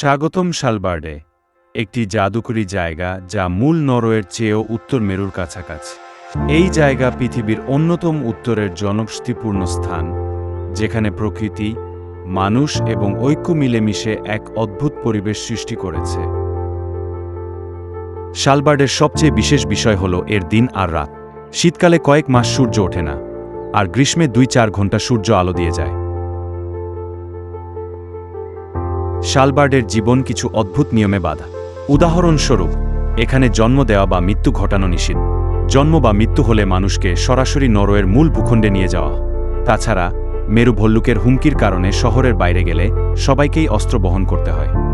স্বাগতম শালবার্ডে, একটি জাদুকরী জায়গা যা মূল নরওয়ের চেয়েও উত্তর মেরুর কাছাকাছি। এই জায়গা পৃথিবীর অন্যতম উত্তরের জনবসতিপূর্ণ স্থান, যেখানে প্রকৃতি, মানুষ এবং ঐক্য মিলেমিশে এক অদ্ভুত পরিবেশ সৃষ্টি করেছে। শালবার্ডের সবচেয়ে বিশেষ বিষয় হল এর দিন আর রাত। শীতকালে কয়েক মাস সূর্য ওঠে না, আর গ্রীষ্মে দুই চার ঘণ্টা সূর্য আলো দিয়ে যায়। শালবার্ডের জীবন কিছু অদ্ভুত নিয়মে বাধা। উদাহরণস্বরূপ, এখানে জন্ম দেওয়া বা মৃত্যু ঘটানো নিষিদ্ধ। জন্ম বা মৃত্যু হলে মানুষকে সরাসরি নরওয়ের মূল ভূখণ্ডে নিয়ে যাওয়া। তাছাড়া মেরু ভল্লুকের হুমকির কারণে শহরের বাইরে গেলে সবাইকেই অস্ত্র বহন করতে হয়।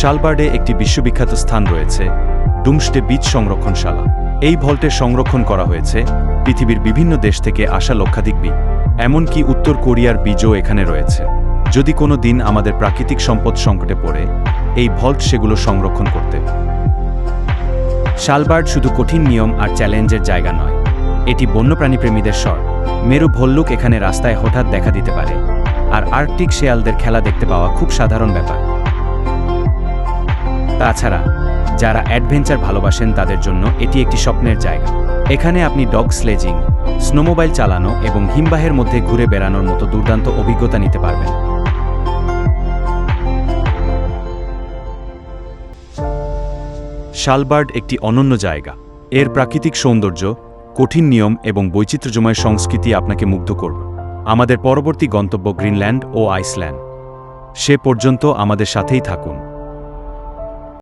শালবার্ডে একটি বিশ্ববিখ্যাত স্থান রয়েছে ডুমসডে বীজ সংরক্ষণশালা। এই ভল্টে সংরক্ষণ করা হয়েছে পৃথিবীর বিভিন্ন দেশ থেকে আসা লক্ষাধিক বীজ, এমনকি উত্তর কোরিয়ার বীজও এখানে রয়েছে। যদি কোনো দিন আমাদের প্রাকৃতিক সম্পদ সংকটে পড়ে, এই ভল্ট সেগুলো সংরক্ষণ করতে। শালবার্ড শুধু কঠিন নিয়ম আর চ্যালেঞ্জের জায়গা নয়, এটি বন্যপ্রাণী প্রেমীদের স্বর মেরু ভল্লুক এখানে রাস্তায় হঠাৎ দেখা দিতে পারে, আর আর্কটিক শেয়ালদের খেলা দেখতে পাওয়া খুব সাধারণ ব্যাপার। তাছাড়া, যারা অ্যাডভেঞ্চার ভালোবাসেন তাদের জন্য এটি একটি স্বপ্নের জায়গা। এখানে আপনি ডগ স্লেজিং, স্নোমোবাইল চালানো এবং হিমবাহের মধ্যে ঘুরে বেড়ানোর মতো দুর্দান্ত অভিজ্ঞতা নিতে পারবেন। শালবার্ড একটি অনন্য জায়গা। এর প্রাকৃতিক সৌন্দর্য, কঠিন নিয়ম এবং বৈচিত্র্যময় সংস্কৃতি আপনাকে মুগ্ধ করবে। আমাদের পরবর্তী গন্তব্য গ্রিনল্যান্ড ও আইসল্যান্ড। সে পর্যন্ত আমাদের সাথেই থাকুন।